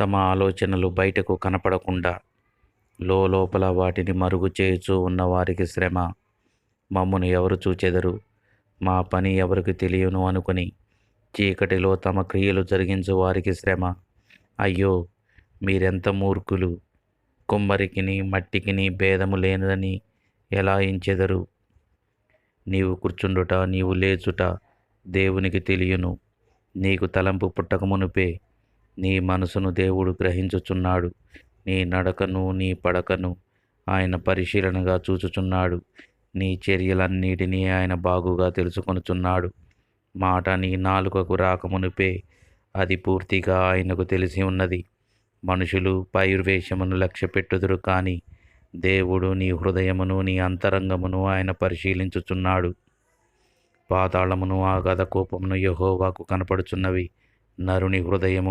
తమ ఆలోచనలు బయటకు కనపడకుండా లోపల వాటిని మరుగు చేయుచూ ఉన్న వారికి శ్రమ. మమ్మను ఎవరు చూచెదరు? మా పని ఎవరికి తెలియను అనుకుని చీకటిలో తమ క్రియలు జరిగించు వారికి శ్రమ. అయ్యో మీరెంత మూర్ఖులు? కుమ్మరికిని మట్టికిని భేదము లేనిదని ఎలా ఎంచెదరు? నీవు కూర్చుండుట నీవు లేచుట దేవునికి తెలియను. నీకు తలంపు పుట్టకమునుపే నీ మనసును దేవుడు గ్రహించుచున్నాడు. నీ నడకను నీ పడకను ఆయన పరిశీలనగా చూచుచున్నాడు. నీ చర్యలన్నిటినీ ఆయన బాగుగా తెలుసుకొనుచున్నాడు. మాట నీ నాలుకకు రాకమునుపే అది పూర్తిగా ఆయనకు తెలిసి ఉన్నది. మనుషులు పైర్వేషమును లక్ష్యపెట్టుదురు కానీ దేవుడు నీ హృదయమును నీ అంతరంగమును ఆయన పరిశీలించుచున్నాడు. పాతాళమును ఆ గద కోపమును యహోవాకు కనపడుచున్నవి. నరుని హృదయము